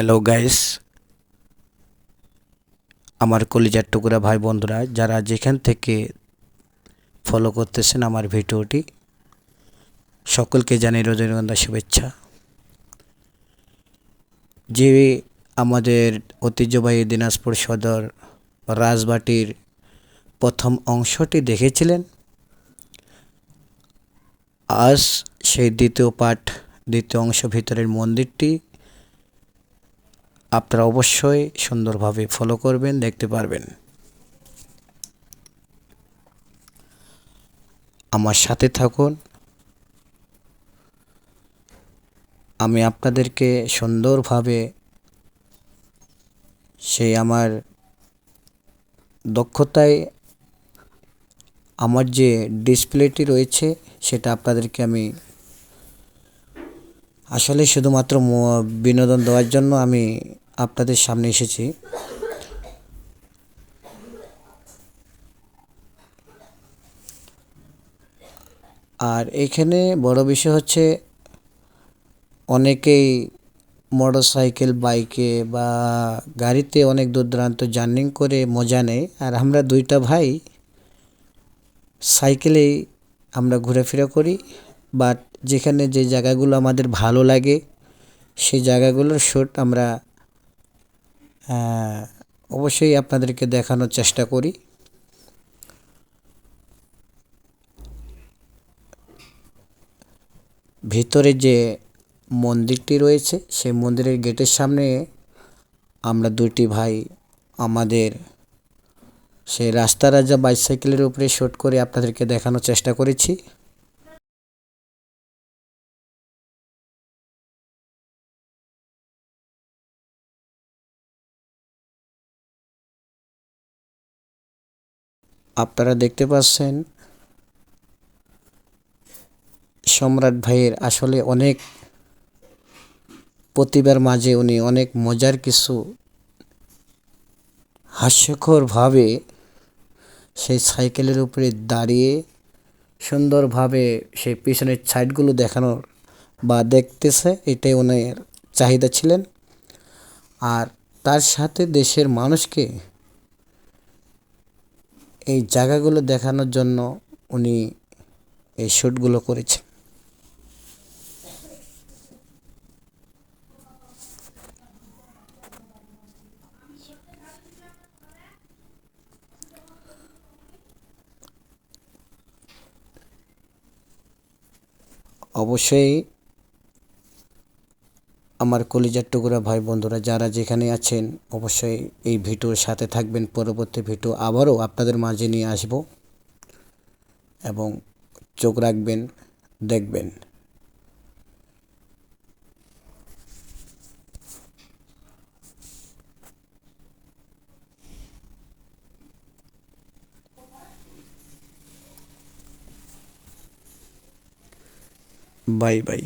Hello guys আমার কলিজার টুকরা ভাই বন্ধুরা, যারা যেখান থেকে ফলো করতেছেন আমার ভিডিওটি, সকলকে জানাই রজনীগন্ধা শুভেচ্ছা। যে আমাদের ঐতিহ্যবাহী দিনাজপুর সদর রাজবাটির প্রথম অংশটি দেখেছিলেন, আজ সেই দ্বিতীয় পাঠ, দ্বিতীয় অংশ ভিতরের মন্দিরটি আপনারা অবশ্যই সুন্দরভাবে ফলো করবেন, দেখতে পারবেন। আমার সাথে থাকুন। আমি আপনাদেরকে সুন্দরভাবে সেই আমার দক্ষতায়, আমার যে ডিসপ্লেটি রয়েছে, সেটা আপনাদেরকে আমি আসলে শুধুমাত্র বিনোদন দেওয়ার জন্য আমি আপনাদের সামনে এসেছি। আর এখানে বড় বিষয় হচ্ছে, অনেকেই মোটর সাইকেল বাইকে বা গাড়িতে অনেক দূর দূরান্ত জার্নিং করে মজা নেয়। আর আমরা দুইটা ভাই সাইকেলেই আমরা ঘোরাফেরা করি। বাট যেখানে যে জায়গাগুলো আমাদের ভালো লাগে, সেই জায়গাগুলোর শ্যুট আমরা অবশ্যই আপনাদেরকে দেখানোর চেষ্টা করি। ভিতরে যে মন্দিরটি রয়েছে, সেই মন্দিরের গেটের সামনে আমরা দুটি ভাই আমাদের সেই রাস্তা রাজা বাইসাইকেলের উপরে শ্যুট করে আপনাদেরকে দেখানোর চেষ্টা করেছি। আপনারা দেখতে পাচ্ছেন সম্রাট ভাইয়ের আসলে অনেক প্রতিভার মাঝে উনি অনেক মজার কিছু হাস্যকরভাবে সেই সাইকেলের উপরে দাঁড়িয়ে সুন্দরভাবে সেই পিছনের সাইডগুলো দেখানোর বা দেখতেছে, এটাই ওনার চাহিদা ছিলেন। আর তার সাথে দেশের মানুষকে এই জায়গাগুলো দেখানোর জন্য উনি এই শ্যুটগুলো করেছেন। অবশ্যই আমার কলিজার টুকরা ভাই বন্ধুরা, যারা যেখানে আছেন, অবশ্যই এই ভিডিওর সাথে থাকবেন। পরবর্তী ভিডিও আবারও আপনাদের মাঝে নিয়ে আসব এবং চোখ রাখবেন, দেখবেন। Bye bye.